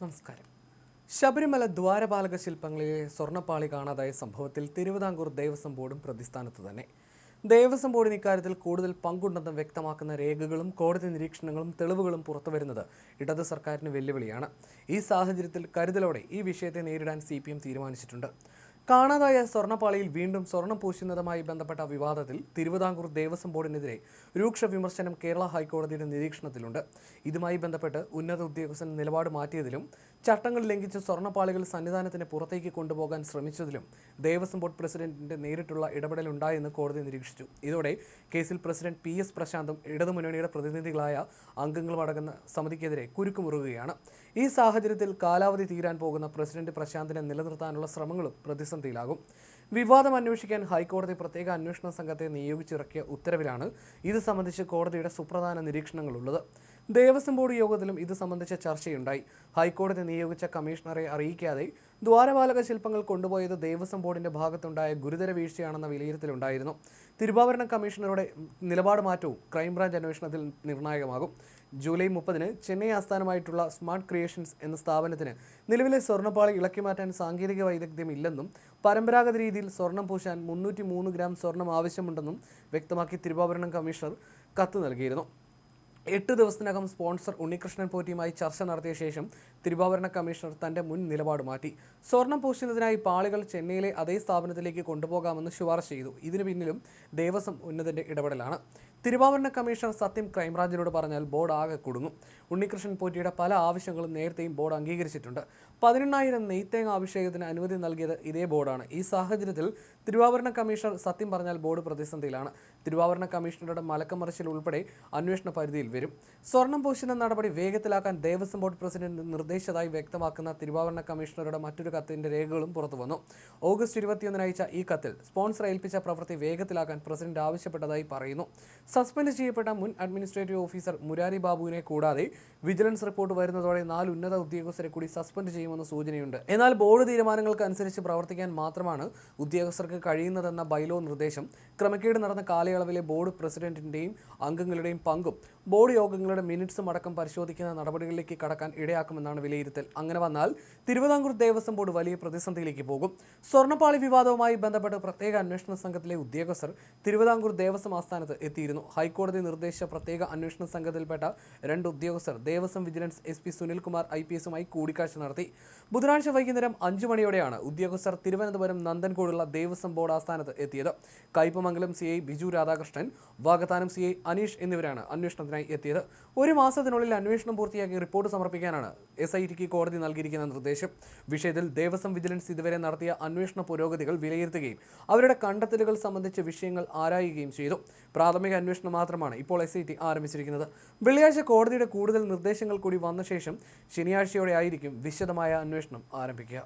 നമസ്കാരം. ശബരിമല ദ്വാരപാലക ശില്പങ്ങളിലെ സ്വർണപ്പാളി കാണാതായ സംഭവത്തിൽ തിരുവിതാംകൂർ ദേവസ്വം ബോർഡും പ്രതിസ്ഥാനത്ത് തന്നെ. ദേവസ്വം ബോർഡിന് ഇക്കാര്യത്തിൽ കൂടുതൽ പങ്കുണ്ടെന്ന് വ്യക്തമാക്കുന്ന രേഖകളും കോടതി നിരീക്ഷണങ്ങളും തെളിവുകളും പുറത്തുവരുന്നത് ഇടത് സർക്കാരിന് വെല്ലുവിളിയാണ്. ഈ സാഹചര്യത്തിൽ കരുതലോടെ ഈ വിഷയത്തെ നേരിടാൻ സി തീരുമാനിച്ചിട്ടുണ്ട്. കാണാതായ സ്വർണപ്പാളിയിൽ വീണ്ടും സ്വർണം പൂശുന്നതുമായി ബന്ധപ്പെട്ട വിവാദത്തിൽ തിരുവിതാംകൂർ ദേവസ്വം ബോർഡിനെതിരെ രൂക്ഷ വിമർശനം കേരള ഹൈക്കോടതിയുടെ നിരീക്ഷണത്തിലുണ്ട്. ഇതുമായി ബന്ധപ്പെട്ട് ഉന്നത ഉദ്യോഗസ്ഥൻ നിലപാട് മാറ്റിയതിലും ചട്ടങ്ങൾ ലംഘിച്ച് സ്വർണപ്പാളികൾ സന്നിധാനത്തിന് പുറത്തേക്ക് കൊണ്ടുപോകാൻ ശ്രമിച്ചതിലും ദേവസ്വം ബോർഡ് പ്രസിഡന്റിന്റെ നേരിട്ടുള്ള ഇടപെടലുണ്ടായെന്ന് കോടതി നിരീക്ഷിച്ചു. ഇതോടെ കേസിൽ പ്രസിഡന്റ് പി എസ് പ്രശാന്തും ഇടതുമുന്നണിയുടെ പ്രതിനിധികളായ അംഗങ്ങളും അടങ്ങുന്ന സമിതിക്കെതിരെ കുരുക്കുമുറുകയാണ് ഈ സാഹചര്യത്തിൽ കാലാവധി തീരാൻ പോകുന്ന പ്രസിഡന്റ് പ്രശാന്തിനെ നിലനിർത്താനുള്ള ശ്രമങ്ങളും പ്രതിസന്ധിയിലാകും. വിവാദം അന്വേഷിക്കാൻ ഹൈക്കോടതി പ്രത്യേക അന്വേഷണ സംഘത്തെ നിയോഗിച്ചിറക്കിയ ഉത്തരവിലാണ് ഇത് സംബന്ധിച്ച് കോടതിയുടെ സുപ്രധാന നിരീക്ഷണങ്ങളുള്ളത്. ദേവസ്വം ബോർഡ് യോഗത്തിലും ഇത് സംബന്ധിച്ച ചർച്ചയുണ്ടായി. ഹൈക്കോടതി നിയോഗിച്ച കമ്മീഷണറെ അറിയിക്കാതെ ദ്വാരപാലക ശില്പങ്ങൾ കൊണ്ടുപോയത് ദേവസ്വം ബോർഡിന്റെ ഭാഗത്തുണ്ടായ ഗുരുതര വീഴ്ചയാണെന്ന വിലയിരുത്തലുണ്ടായിരുന്നു. തിരുവാഭരണ കമ്മീഷണറുടെ നിലപാട് മാറ്റവും ക്രൈംബ്രാഞ്ച് അന്വേഷണത്തിൽ നിർണായകമാകും. ജൂലൈ മുപ്പതിന് ചെന്നൈ ആസ്ഥാനമായിട്ടുള്ള സ്മാർട്ട് ക്രിയേഷൻസ് എന്ന സ്ഥാപനത്തിന് നിലവിലെ സ്വർണപ്പാളി ഇളക്കി മാറ്റാൻ സാങ്കേതിക വൈദഗ്ധ്യം ഇല്ലെന്നും പരമ്പരാഗത രീതിയിൽ സ്വർണം പൂശാൻ മുന്നൂറ്റി മൂന്ന് ഗ്രാം സ്വർണം ആവശ്യമുണ്ടെന്നും വ്യക്തമാക്കി തിരുവാഭരണം കമ്മീഷണർ കത്ത് നൽകിയിരുന്നു. എട്ട് ദിവസത്തിനകം സ്പോൺസർ ഉണ്ണികൃഷ്ണൻ പോറ്റിയുമായി ചർച്ച നടത്തിയ ശേഷം തിരുവാഭരണ കമ്മീഷണർ തന്റെ മുൻ നിലപാട് മാറ്റി. സ്വർണം പൂശുന്നതിനായി പാളികൾ ചെന്നൈയിലെ അതേ സ്ഥാപനത്തിലേക്ക് കൊണ്ടുപോകാമെന്ന് ശുപാർശ ചെയ്തു. ഇതിനു പിന്നിലും ദേവസ്വം ഉന്നതന്റെ ഇടപെടലാണ്. തിരുവാഭരണ കമ്മീഷണർ സത്യം ക്രൈംബ്രാഞ്ചിനോട് പറഞ്ഞാൽ ബോർഡ് ആകെ കുടുങ്ങും. ഉണ്ണികൃഷ്ണൻ പോറ്റിയുടെ പല ആവശ്യങ്ങളും നേരത്തെയും ബോർഡ് അംഗീകരിച്ചിട്ടുണ്ട്. പതിനെണ്ണായിരം നെയ്ത്തേങ്ങ അഭിഷേകത്തിന് അനുമതി നൽകിയത് ഇതേ ബോർഡാണ്. ഈ സാഹചര്യത്തിൽ തിരുവാഭരണ കമ്മീഷണർ സത്യം പറഞ്ഞാൽ ബോർഡ് പ്രതിസന്ധിയിലാണ്. തിരുവാഭരണ കമ്മീഷണറുടെ മലക്കമറിച്ചിൽ ഉൾപ്പെടെ അന്വേഷണ പരിധിയിൽ വരും. സ്വർണം പൂശുന്ന നടപടി വേഗത്തിലാക്കാൻ ദേവസ്വം ബോർഡ് പ്രസിഡന്റ് നിർദ്ദേശിച്ചതായി വ്യക്തമാക്കുന്ന തിരുവാഭരണ കമ്മീഷണറുടെ മറ്റൊരു കത്തിന്റെ രേഖകളും പുറത്തു വന്നു. ഓഗസ്റ്റ് ഇരുപത്തിയൊന്നിന് അയച്ച ഈ കത്തിൽ സ്പോൺസർ ഏൽപ്പിച്ച പ്രവൃത്തി വേഗത്തിലാക്കാൻ പ്രസിഡന്റ് ആവശ്യപ്പെട്ടതായി പറയുന്നു. സസ്പെൻഡ് ചെയ്യപ്പെട്ട മുൻ അഡ്മിനിസ്ട്രേറ്റീവ് ഓഫീസർ മുരാരി ബാബുവിനെ കൂടാതെ വിജിലൻസ് റിപ്പോർട്ട് വരുന്നതോടെ നാല് ഉന്നത ഉദ്യോഗസ്ഥരെ കൂടി സസ്പെൻഡ് ചെയ്യുമെന്ന സൂചനയുണ്ട്. എന്നാൽ ബോർഡ് തീരുമാനങ്ങൾക്ക് അനുസരിച്ച് പ്രവർത്തിക്കാൻ മാത്രമാണ് ഉദ്യോഗസ്ഥർക്ക് കഴിയുന്നതെന്ന ബൈലോ നിർദ്ദേശം. ക്രമക്കേട് നടന്ന കാലയളവിലെ ബോർഡ് പ്രസിഡന്റിന്റെയും അംഗങ്ങളുടെയും പങ്കും ബോർഡ് യോഗങ്ങളുടെ മിനിറ്റ്സും അടക്കം പരിശോധിക്കുന്ന നടപടികളിലേക്ക് കടക്കാൻ ഇടയാക്കുമെന്നാണ് വിലയിരുത്തൽ. അങ്ങനെ വന്നാൽ തിരുവിതാംകൂർ ദേവസ്വം ബോർഡ് വലിയ പ്രതിസന്ധിയിലേക്ക് പോകും. സ്വർണപ്പാളി വിവാദവുമായി ബന്ധപ്പെട്ട് പ്രത്യേക അന്വേഷണ സംഘത്തിലെ ഉദ്യോഗസ്ഥർ തിരുവിതാംകൂർ ദേവസ്വം ആസ്ഥാനത്ത് എത്തിയിരുന്നു. ഹൈക്കോടതി നിർദ്ദേശിച്ച പ്രത്യേക അന്വേഷണ സംഘത്തിൽപ്പെട്ട രണ്ട് ഉദ്യോഗസ്ഥർ Devaswom vigilance S P Sunilkumar I P എസുമായി കൂടിക്കാഴ്ച നടത്തി. ബുധനാഴ്ച വൈകുന്നേരം അഞ്ചു മണിയോടെയാണ് ഉദ്യോഗസ്ഥർ തിരുവനന്തപുരം നന്ദൻകോടുള്ള ദേവസ്വം ബോർഡ് ആസ്ഥാനത്ത് എത്തിയത്. Kaipamangalam C I Biju Radhakrishnan Vagathanam C I Aneesh എന്നിവരാണ് അന്വേഷണത്തിനായി എത്തിയത്. ഒരു മാസത്തിനുള്ളിൽ അന്വേഷണം പൂർത്തിയാക്കി റിപ്പോർട്ട് സമർപ്പിക്കാനാണ് എസ് ഐ ടിക്ക് കോടതി നൽകിയിരിക്കുന്ന നിർദ്ദേശം. വിഷയത്തിൽ ദേവസ്വം വിജിലൻസ് ഇതുവരെ നടത്തിയ അന്വേഷണ പുരോഗതികൾ വിലയിരുത്തുകയും അവരുടെ കണ്ടെത്തലുകൾ സംബന്ധിച്ച വിഷയങ്ങൾ ആരായുകയും ചെയ്തു. പ്രാഥമിക അന്വേഷണം മാത്രമാണ് ഇപ്പോൾ എസ് ഐ ടി ആരംഭിച്ചിരിക്കുന്നത്. വെള്ളിയാഴ്ച കോടതിയുടെ കൂടുതൽ നിർദ്ദേശങ്ങൾ കൂടി വന്ന ശേഷം ശനിയാഴ്ചയോടെ ആയിരിക്കും വിശദമായ അന്വേഷണം ആരംഭിക്കുക.